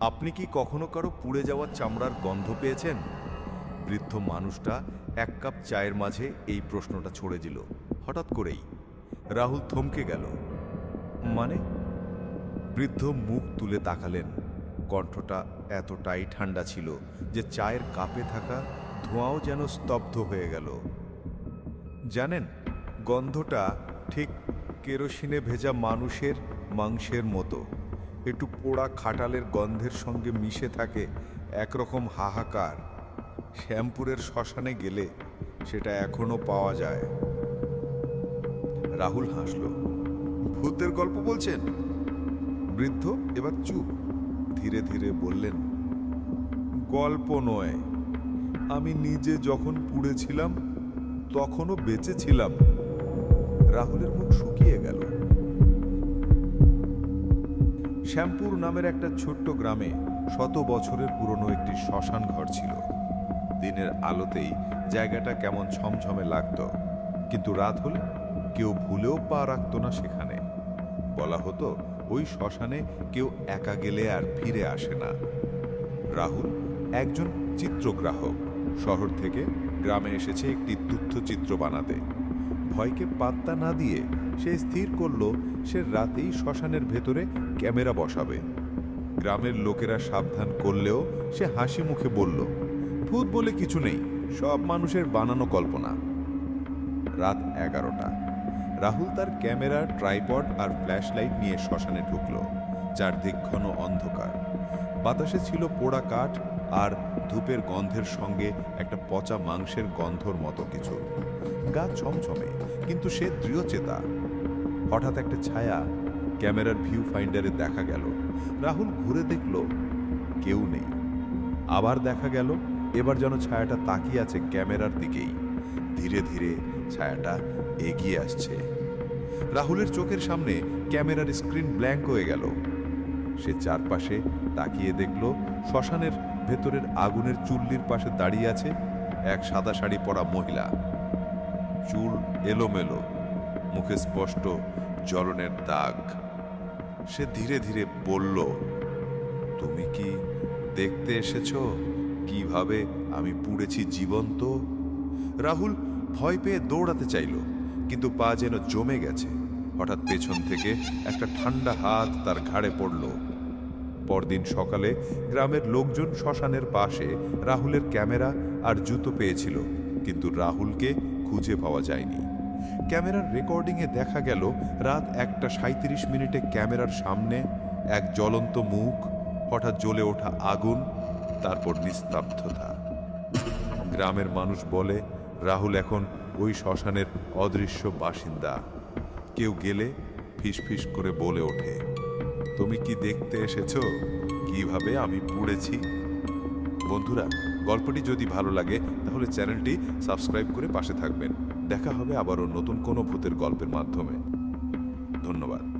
আপনি কি কখনো কারও পুড়ে যাওয়া চামড়ার গন্ধ পেয়েছেন? বৃদ্ধ মানুষটা এক কাপ চায়ের মাঝে এই প্রশ্নটা ছড়ে দিল। হঠাৎ করেই রাহুল থমকে গেল। মানে? বৃদ্ধ মুখ তুলে তাকালেন। কণ্ঠটা এতটাই ঠান্ডা ছিল যে চায়ের কাপে থাকা ধোঁয়াও যেন স্তব্ধ হয়ে গেল। জানেন, গন্ধটা ঠিক কেরোসিনে ভেজা মানুষের মাংসের মতো। একটু পোড়া খাটালের গন্ধের সঙ্গে মিশে থাকে একরকম হাহাকার। শ্যামপুরের শ্মশানে গেলে সেটা এখনও পাওয়া যায়। রাহুল হাসল, ভূতের গল্প বলছেন? বৃদ্ধ এবার চুপ, ধীরে ধীরে বললেন, গল্প নয়। আমি নিজে যখন পুড়েছিলাম, তখনও বেঁচে ছিলাম। রাহুলের মুখ শুকিয়ে গেল। শ্যামপুর নামের একটা ছোট্ট গ্রামে শত বছরের পুরনো একটি শ্মশান ঘর ছিল। দিনের আলোতেই জায়গাটা কেমন ছমছমে লাগত, কিন্তু রাত হলে কেউ ভুলেও পা রাখতো না সেখানে। বলা হতো ওই শ্মশানে কেউ একা গেলে আর ফিরে আসে না। রাহুল একজন চিত্রগ্রাহক, শহর থেকে গ্রামে এসেছে একটি তথ্যচিত্র বানাতে। ভয়কে পাত্তা না দিয়ে সে স্থির করল সে রাতেই শ্মশানের ভেতরে ক্যামেরা বসাবে। গ্রামের লোকেরা সাবধান করলেও সে হাসি মুখে বলল, ভূত বলে কিছু নেই, সব মানুষের বানানো কল্পনা। রাত এগারোটা। রাহুল তার ক্যামেরা, ট্রাইপড আর ফ্ল্যাশ লাইট নিয়ে শ্মশানে ঢুকল চারদিক ঘন অন্ধকার। বাতাসে ছিল পোড়া কাঠ আর ধূপের গন্ধের সঙ্গে একটা পচা মাংসের গন্ধর মতো কিছু। গা ছমছমে কিন্তু সে দৃঢ়চেতা। হঠাৎ একটা ছায়া ক্যামেরার ভিউ ফাইন্ডারে দেখা গেল। রাহুল ঘুরে দেখল, কেউ নেই। আবার দেখা গেল, এবার যেন ছায়াটা তাকিয়ে আছে ক্যামেরার দিকেই। ধীরে ধীরে ছায়াটা এগিয়ে আসছে। রাহুলের চোখের সামনে ক্যামেরার স্ক্রিন ব্ল্যাঙ্ক হয়ে গেল। সে চারপাশে তাকিয়ে দেখল, শ্মশানের ভেতরের আগুনের চুল্লির পাশে দাঁড়িয়ে আছে এক সাদা শাড়ি পরা মহিলা। চুল এলোমেলো। মুখে স্পষ্ট জ্বলনের দাগ। সে ধীরে ধীরে বলল, তুমি কি দেখতে এসেছ? কীভাবে আমি পুড়েছি জীবন্ত? রাহুল ভয় পেয়ে দৌড়াতে চাইল, কিন্তু পা যেন জমে গেছে। হঠাৎ পেছন থেকে একটা ঠান্ডা হাত তার ঘাড়ে পড়ল। পরদিন সকালে গ্রামের লোকজন শ্মশানের পাশে রাহুলের ক্যামেরা আর জুতো পেয়েছিল, কিন্তু রাহুলকে খুঁজে পাওয়া যায়নি। ক্যামেরার রেকর্ডিংয়ে দেখা গেল রাত একটা সাঁত্রিশ মিনিটে ক্যামেরার সামনে এক জ্বলন্ত মুখ, হঠাৎ জ্বলে ওঠা আগুন, তারপর নিস্তব্ধতা। গ্রামের মানুষ বলে, রাহুল এখন ওই শ্মশানের অদৃশ্য বাসিন্দা। কেউ গেলে ফিসফিস করে বলে ওঠে, তুমি কি দেখতে এসেছ? কীভাবে আমি পুড়েছি? বন্ধুরা, গল্পটি যদি ভালো লাগে, তাহলে চ্যানেলটি সাবস্ক্রাইব করে পাশে থাকবেন। দেখা হবে আবারও নতুন কোনো ভূতের গল্পের মাধ্যমে। ধন্যবাদ।